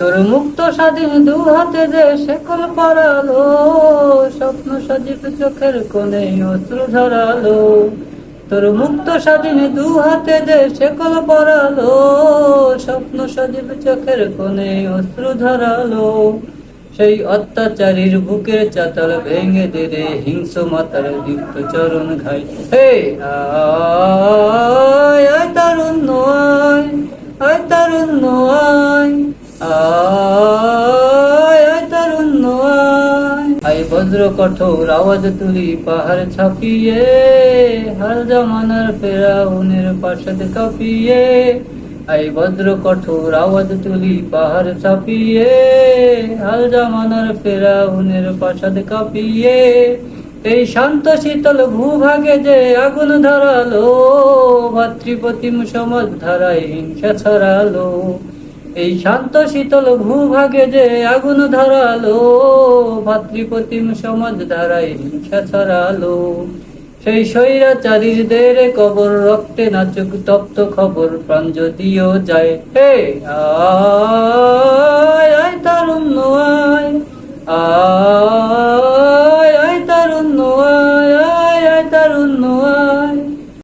তোর মুক্ত স্বাধীন দু হাতে যে শেকল পরালো, স্বপ্ন সজীব চোখের কোণে অশ্রু ধরালো তোর মুক্ত স্বাধীন দু হাতে যে শেকল পরালো, স্বপ্ন সজীব চোখের কোণে অশ্রু ধরালো সেই অত্যাচারীর বুকের চাতাল ভেঙে দিলে হিংস মাতার দীপ্ত চরণ ঘাই হে আয়, তারুণ্য আয় আয় তারুণ্য আয় আয় তারুণ্য আয় আয় কঠোর আওয়াজ তুলি পাহাড় ছাপিয়ে হার জামানার ফেরাউনের পাশে কাঁপিয়ে। আই বজ্র কঠোর আওয়াজ তুলি পাহাড় ছাপিয়ে, হাল জামানার ফেরাউনের পাশাদ কাঁপিয়ে। এই শান্ত শীতল ভূভাগে যে আগুন ধরালো, ভাতৃপ্রতিম সমাজ ধারায় হিংসা ছড়ালো। এই শান্ত শীতল ভূভাগে যে আগুন ধরালো, ভাতৃপ্রতিম সমাজ ধারায় হিংসা ছড়ালো। সেই স্বৈরাচারীদের কবর রক্তে নাচুক তপ্ত খবর প্রাণ যদিও যায়। হে আয়